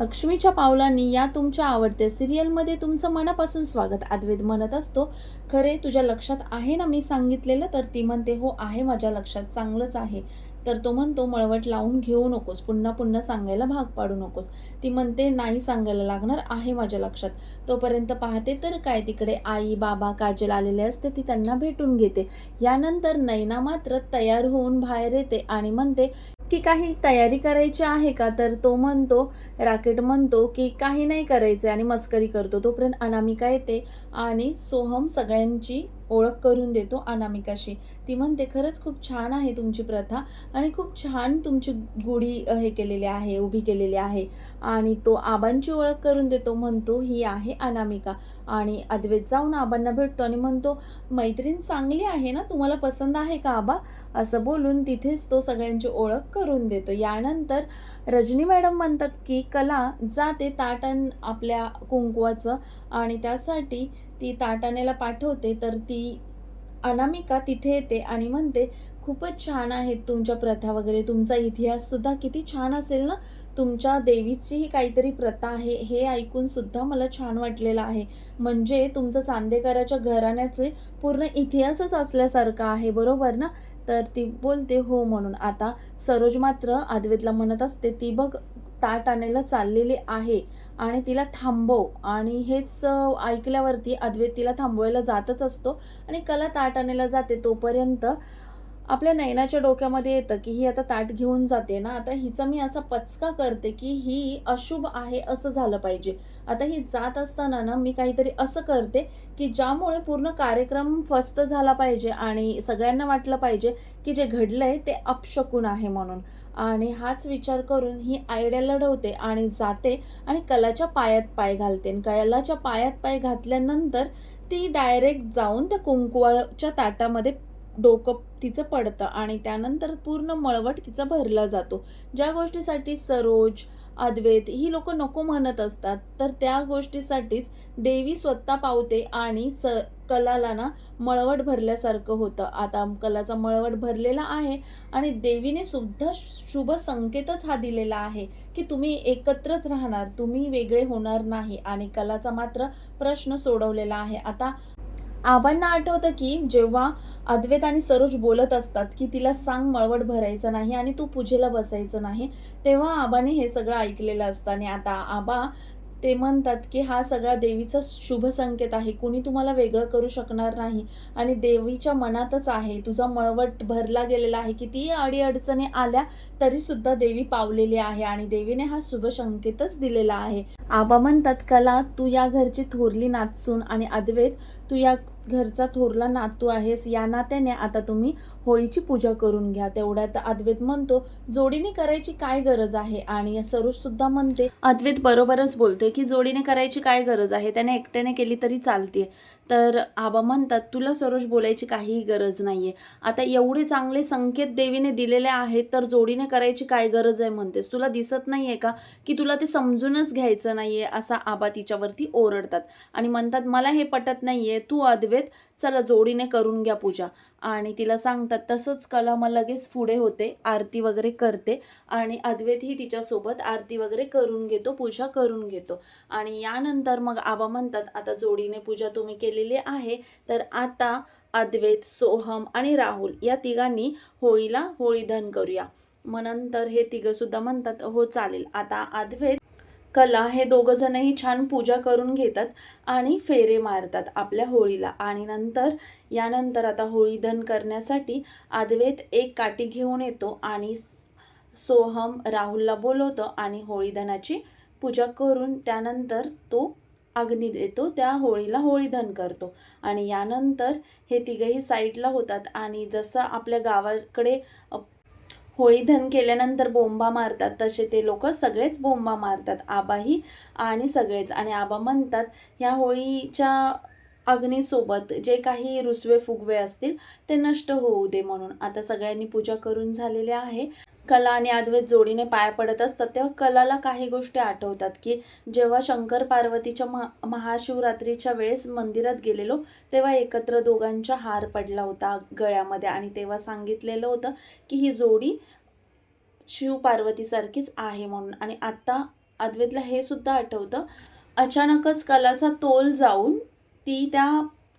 लक्ष्मीच्या पावलांनी या तुमच्या आवडत्या सिरियलमध्ये तुमचं मनापासून स्वागत अद्वैत म्हणत असतो. खरे तुझ्या लक्षात आहे ना मी सांगितलेलं? तर ती म्हणते हो आहे माझ्या लक्षात चांगलंच आहे. तर तो म्हणतो मळवट लावून घेऊ नकोस पुन्हा पुन्हा सांगायला भाग पाडू नकोस. ती म्हणते नाही सांगायला लागणार आहे माझ्या लक्षात. तोपर्यंत पाहते तर काय तिकडे आई बाबा काजल आलेले असते ती त्यांना भेटून घेते. यानंतर नैना मात्र तयार होऊन बाहेर येते आणि म्हणते की काही तयारी करायची आहे का? तर तो म्हणतो राकेट म्हणतो की काही नाही करायचं आणि मस्करी करतो. तोपर्यंत अनामिका येते आणि सोहम सगळ्यांची ओळख करून देतो अनामिकाशी. ती म्हणते खरंच खूप छान आहे तुमची प्रथा आणि खूप छान तुमची गुढी हे केलेली आहे उभी केलेली आहे आणि तो आबांची ओळख करून देतो म्हणतो ही आहे अनामिका. आणि अद्वैत जाऊन आबांना भेटतो आणि म्हणतो मैत्रीण चांगली आहे ना? तुम्हाला पसंत आहे का आबा? असं बोलून तिथेच तो सगळ्यांची ओळख करून देतो. यानंतर रजनी मॅडम म्हणतात की कला जाते ताटण आपल्या कुंकवाचं आणि त्यासाठी ती ताटाण्याला पाठवते तर ती अनामिका तिथे येते आणि म्हणते खूपच छान आहेत तुमच्या प्रथा वगैरे. तुमचा इतिहाससुद्धा किती छान असेल ना? तुमच्या देवीचीही काहीतरी प्रथा आहे. हे ऐकूनसुद्धा मला छान वाटलेलं आहे. म्हणजे तुमचं चांदेकराच्या घराण्याचे पूर्ण इतिहासच असल्यासारखा आहे बरोबर ना? तर ती बोलते हो म्हणून. आता सरोज मात्र आदवेतला म्हणत असते ती बघ ताट आणायला चाललेली आहे आणि तिला थांबव. आणि हेच ऐकल्यावरती अद्वैत तिला थांबवायला जातच असतो आणि कला ताट आणायला जाते तोपर्यंत आपल्या नयनाच्या डोक्यामध्ये येतं की ही आता ताट घेऊन जाते ना आता हिचा मी असा पचका करते की ही अशुभ आहे असं झालं पाहिजे. आता ही जात असताना ना मी काहीतरी असं करते की ज्यामुळे पूर्ण कार्यक्रम फस्त झाला पाहिजे आणि सगळ्यांना वाटलं पाहिजे की जे घडलं आहे ते अपशकून आहे म्हणून. आणि हाच विचार करून ही आयडिया लढवते आणि जाते आणि कलाच्या पायात पाय घालते. आणि कलाच्या पायात पाय घातल्यानंतर ती डायरेक्ट जाऊन त्या कुंकुवाच्या ताटामध्ये डोकं तिचं पडतं आणि त्यानंतर पूर्ण मळवट तिचा भरला जातो. ज्या गोष्टीसाठी सरोज अद्वैत ही लोक नको म्हणत असतात तर त्या गोष्टीसाठीच देवी स्वतः पावते आणि स कलाला ना मळवट भरल्यासारखं होतं. आता कलाचा मळवट भरलेला आहे आणि देवीने सुद्धा शुभ संकेतच हा दिलेला आहे की तुम्ही एकत्रच राहणार तुम्ही वेगळे होणार नाही आणि कलाचा मात्र प्रश्न सोडवलेला आहे. आता आबांना आठवतं की जेव्हा अद्वैत आणि सरोज बोलत असतात की तिला सांग मळवट भरायचं नाही आणि तू पूजेला बसायचं नाही तेव्हा आबाने हे सगळं ऐकलेलं असतं. आणि आता आबा ते म्हणतात की हा सगळा देवीचा शुभ संकेत आहे. कुणी तुम्हाला वेगळं करू शकणार नाही आणि देवीच्या मनातच आहे. तुझा मळवट भरला गेलेला आहे. कितीही अडीअडचणी आल्या तरीसुद्धा देवी पावलेली आहे आणि देवीने हा शुभ संकेतच दिलेला आहे. आबा म्हणतात कला तू या घरची थोरली नाचून आणि अद्वैत तू या घरचा थोरला नातू आहेस या नात्याने आता तुम्ही होळीची पूजा करून घ्या. तेवढ्यात अद्वैत म्हणतो जोडीने करायची काय गरज आहे? आणि सरोज सुद्धा म्हणते अद्वैत बरोबरच बोलते की जोडीने करायची काय गरज आहे? त्याने एकट्याने केली तरी चालते तर आबा म्हणतात तुला सरोज बोलायची काहीही गरज नाही आहे आता एवढे चांगले संकेत देवीने दिलेले आहेत तर जोडीने करायची काय गरज आहे म्हणतेस? तुला दिसत नाही आहे का की तुला ते समजूनच घ्यायचं नाही आहे असा आबा तिच्यावरती ओरडतात. आणि म्हणतात मला हे पटत नाही आहे तू अद्वैत चला जोडीने करून घ्या पूजा. आणि तिला सांगतात तसंच कला मग लगेच पुढे होते आरती वगैरे करते आणि अद्वैतही तिच्यासोबत आरती वगैरे करून घेतो पूजा करून घेतो. आणि यानंतर मग आबा म्हणतात आता जोडीने पूजा तुम्ही केलेली आहे तर आता अद्वैत सोहम आणि राहुल या तिघांनी होळीला होळीधन करूया. मग नंतर हे तिघं सुद्धा म्हणतात हो चालेल. आता अद्वैत कला हे दोघं जणही छान पूजा करून घेतात आणि फेरे मारतात आपल्या होळीला. आणि नंतर यानंतर आता होळीधन करण्यासाठी अद्वैत एक काठी घेऊन येतो आणि सोहम राहुलला बोलवतो आणि होळीधनाची पूजा करून त्यानंतर तो अग्नी देतो त्या होळीला होळीधन करतो. आणि यानंतर हे तिघही साईडला होतात आणि जसं आपल्या गावाकडे होळी होळीधन केल्यानंतर बोंबा मारतात. तसे ते लोक सगळेच बोंबा मारतात. आबाही आणि सगळेच. आणि आबा म्हणतात ह्या होळीच्या अग्नीसोबत जे काही रुसवे फुगवे असतील ते नष्ट होऊ दे म्हणून. आता सगळ्यांनी पूजा करून झालेले आहे. कला आणि अद्वैत जोडीने पाया पडत असतात तेव्हा कलाला काही गोष्टी आठवतात की जेव्हा शंकर पार्वतीच्या महा महाशिवरात्रीच्या वेळेस मंदिरात गेलेलो तेव्हा एकत्र दोघांचा हार पडला होता गळ्यामध्ये आणि तेव्हा सांगितलेलं होतं की ही जोडी शिव पार्वतीसारखीच आहे म्हणून. आणि आत्ता अद्वैतला हे सुद्धा आठवतं अचानकच कलाचा तोल जाऊन ती त्या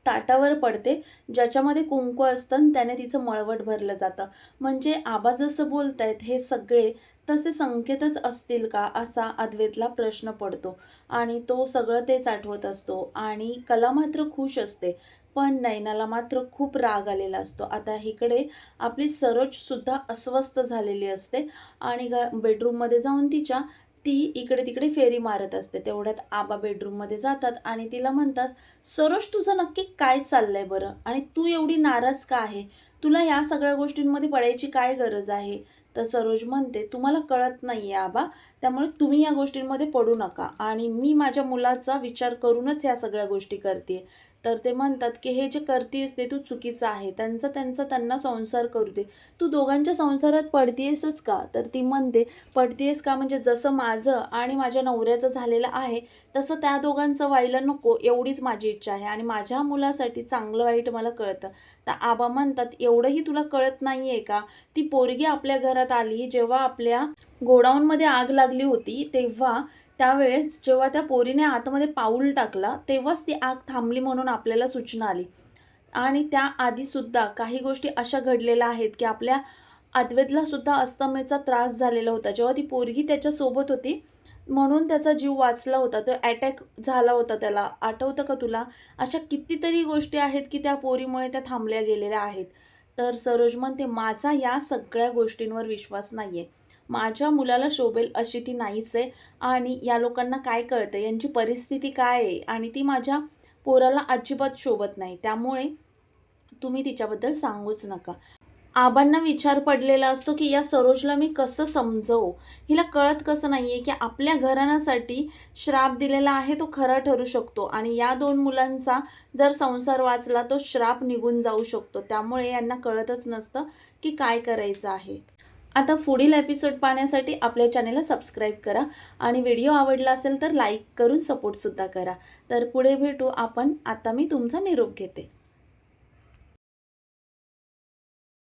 ताटावर पडते ज्याच्यामध्ये कुंकू असतं आणि त्याने तिचं मळवट भरलं जातं. म्हणजे आबा जसं बोलतायत हे सगळे तसे संकेतच असतील का असा अद्वैतला प्रश्न पडतो. आणि तो सगळं तेच आठवत असतो. आणि कला मात्र खुश असते पण नैनाला मात्र खूप राग आलेला असतो. आता इकडे आपली सरोजसुद्धा अस्वस्थ झालेली असते आणि ग बेडरूममध्ये जाऊन तिच्या ती इकडे तिकडे फेरी मारत असते. तेवढ्यात आबा बेडरूममध्ये जातात आणि तिला म्हणतात सरोज तुझं नक्की काय चाललंय बरं? आणि तू एवढी नाराज का आहे? तुला या सगळ्या गोष्टींमध्ये पडायची काय गरज आहे? तर सरोज म्हणते तुम्हाला कळत नाही आहे आबा त्यामुळे तुम्ही या गोष्टींमध्ये पडू नका. आणि मी माझ्या मुलाचा विचार करूनच या सगळ्या गोष्टी करते. तर ते म्हणतात की हे जे करतेस ते तू चुकीचं आहे. त्यांचा त्यांचा त्यांना संसार करू दे तू दोघांच्या संसारात पडतीयसच का? तर ती म्हणते पडतीयस का? म्हणजे जसं माझं आणि माझ्या नवऱ्याचं झालेलं आहे तसं त्या दोघांचं व्हायला नको. एवढीच माझी इच्छा आहे. आणि माझ्या मुलासाठी चांगलं वाईट मला कळतं. तर आबा म्हणतात एवढंही तुला कळत नाही आहे का? ती पोरगी आपल्या घरात आली. जेव्हा आपल्या गोडाऊनमध्ये आग लागली होती तेव्हा त्यावेळेस जेव्हा त्या पोरीने आतमध्ये पाऊल टाकला तेव्हाच ती आग थांबली म्हणून आपल्याला सूचना आली. आणि त्या आधीसुद्धा काही गोष्टी अशा घडलेल्या आहेत की आपल्या अद्वैतला सुद्धा अस्तमेचा त्रास झालेला होता. जेव्हा ती पोरगी त्याच्यासोबत होती म्हणून त्याचा जीव वाचला होता. तो अटॅक झाला होता त्याला. आठवतं का तुला? अशा कितीतरी गोष्टी आहेत की त्या पोरीमुळे त्या थांबल्या गेलेल्या आहेत. तर सरोज म्हणते माझा या सगळ्या गोष्टींवर विश्वास नाही आहे माझ्या मुलाला शोभेल अशी ती नाहीच आहे. आणि या लोकांना काय कळतं? यांची परिस्थिती काय आहे? आणि ती माझ्या पोराला अजिबात शोभत नाही. त्यामुळे तुम्ही तिच्याबद्दल सांगूच नका. आबांना विचार पडलेला असतो की या सरोजला मी कसं समजवू? हिला कळत कसं नाही आहे की आपल्या घराण्यासाठी श्राप दिलेला आहे तो खरा ठरू शकतो. आणि या दोन मुलांचा जर संसार वाचला तो श्राप निघून जाऊ शकतो. त्यामुळे यांना कळतच नसतं की काय करायचं आहे. आता पुढील एपिसोड पाहण्यासाठी आपल्या चॅनेलला सबस्क्राईब करा आणि व्हिडिओ आवडला असेल तर लाईक करून सपोर्टसुद्धा करा. तर पुढे भेटू आपण. आता मी तुमचा निरोप घेते.